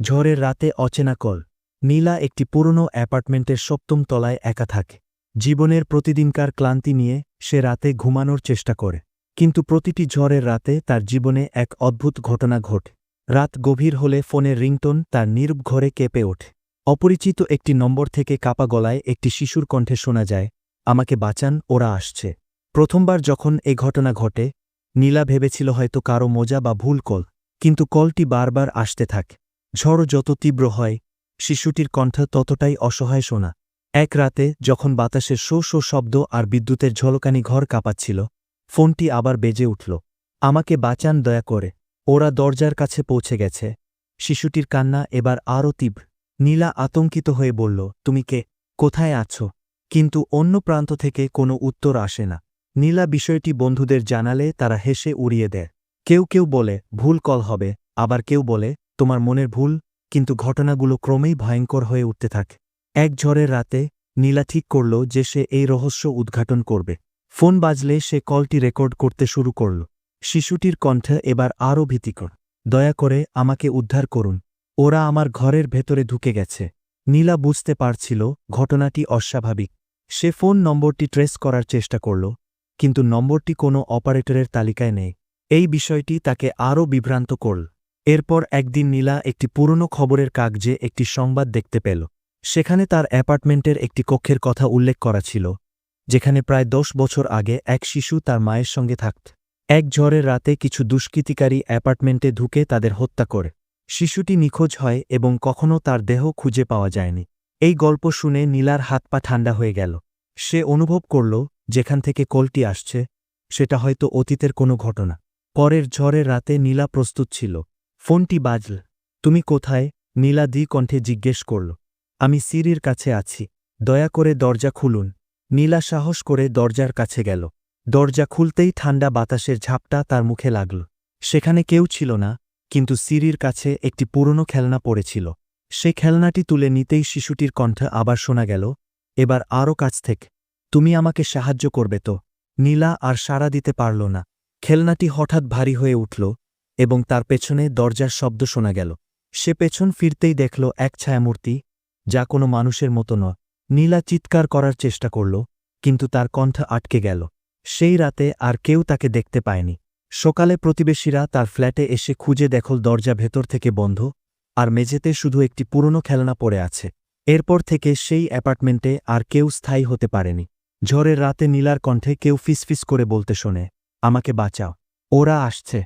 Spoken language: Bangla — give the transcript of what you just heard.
ঝড়ের রাতে অচেনা কল। নীলা একটি পুরনো অ্যাপার্টমেন্টের সপ্তম তলায় একা থাকে। জীবনের প্রতিদিনকার ক্লান্তি নিয়ে সে রাতে ঘুমানোর চেষ্টা করে। কিন্তু প্রতিটি ঝড়ের রাতে তার জীবনে এক অদ্ভুত ঘটনা ঘটে। রাত গভীর হলে ফোনের রিংটোন তার নীরব ঘরে কেঁপে ওঠে। অপরিচিত একটি নম্বর থেকে কাপা গলায় একটি শিশুর কণ্ঠে শোনা যায়, আমাকে বাঁচান, ওরা আসছে। প্রথমবার যখন এ ঘটনা ঘটে, নীলা ভেবেছিল হয়তো কারও মোজা বা ভুল কল, কিন্তু কলটি বারবার আসতে থাকে। ঝড় যত তীব্র হয়, শিশুটির কণ্ঠ ততটাই অসহায় শোনা। এক রাতে, যখন বাতাসের শো শো শব্দ আর বিদ্যুতের ঝলকানি ঘর কাঁপাচ্ছিল, ফোনটি আবার বেজে উঠল। আমাকে বাঁচান দয়া করে, ওরা দরজার কাছে পৌঁছে গেছে। শিশুটির কান্না এবার আরও তীব্র। নীলা আতঙ্কিত হয়ে বলল, তুমি কে? কোথায় আছো? কিন্তু অন্য প্রান্ত থেকে কোনো উত্তর আসে না। নীলা বিষয়টি বন্ধুদের জানালে তারা হেসে উড়িয়ে দেয়। কেউ কেউ বলে, ভুল কল হবে। আবার কেউ বলে তোমার মনের ভুল, কিন্তু ঘটনাগুলো ক্রমেই ভয়ঙ্কর হয়ে উঠতে থাকে। এক ঝড়ের রাতে, নীলা ঠিক করল যে সে এই রহস্য উদ্ঘাটন করবে। ফোন বাজলে সে কলটি রেকর্ড করতে শুরু করল। শিশুটির কণ্ঠ এবার আরও ভীতিকর। দয়া করে আমাকে উদ্ধার করুন। ওরা আমার ঘরের ভেতরে ঢুকে গেছে। নীলা বুঝতে পারছিল, ঘটনাটি অস্বাভাবিক। সে ফোন নম্বরটি ট্রেস করার চেষ্টা করল, কিন্তু নম্বরটি কোনো অপারেটরের তালিকায় নেই। এই বিষয়টি তাকে আরও বিভ্রান্ত করল। এরপর একদিন নীলা একটি পুরনো খবরের কাগজে একটি সংবাদ দেখতে পেল। সেখানে তার অ্যাপার্টমেন্টের একটি কক্ষের কথা উল্লেখ করা ছিল, যেখানে প্রায় দশ বছর আগে এক শিশু তার মায়ের সঙ্গে থাকত। এক ঝড়ের রাতে কিছু দুষ্কৃতিকারী অ্যাপার্টমেন্টে ঢুকে তাদের হত্যা করে। শিশুটি নিখোঁজ হয় এবং কখনও তার দেহ খুঁজে পাওয়া যায়নি। এই গল্প শুনে নীলার হাত পা ঠান্ডা হয়ে গেল। সে অনুভব করল, যেখান থেকে কলটি আসছে, সেটা হয়তো অতীতের কোনো ঘটনা। পরের ঝড়ের রাতে নীলা প্রস্তুত ছিল। ফোনটি বাজল। তুমি কোথায়? নীলা কণ্ঠে জিজ্ঞেস করল। আমি সিরির কাছে আছি। দয়া করে দরজা খুলুন। নীলা সাহস করে দরজার কাছে গেল। দরজা খুলতেই ঠান্ডা বাতাসের ঝাপটা তার মুখে লাগল। সেখানে কেউ ছিল না, কিন্তু সিরির কাছে একটি পুরনো খেলনা পড়েছিল। সে খেলনাটি তুলে নিতেই শিশুটির কণ্ঠ আবার শোনা গেল, এবার আরও কাছ থেকে। তুমি আমাকে সাহায্য করবে তো? নীলা আর সাড়া দিতে পারল না। খেলনাটি হঠাৎ ভারী হয়ে উঠল এবং তার পেছনে দরজার শব্দ শোনা গেল। সে পেছন ফিরতেই দেখল এক ছায়ামূর্তি, যা কোনো মানুষের মতো নয়। নীলা চিৎকার করার চেষ্টা করল, কিন্তু তার কণ্ঠ আটকে গেল। সেই রাতে আর কেউ তাকে দেখতে পায়নি। সকালে প্রতিবেশীরা তার ফ্ল্যাটে এসে খুঁজে দেখল দরজা ভেতর থেকে বন্ধ, আর মেঝেতে শুধু একটি পুরনো খেলনা পড়ে আছে। এরপর থেকে সেই অ্যাপার্টমেন্টে আর কেউ স্থায়ী হতে পারেনি। ঝড়ের রাতে নীলার কণ্ঠে কেউ ফিসফিস করে বলতে শোনে, আমাকে বাঁচাও। ওরা আসছে।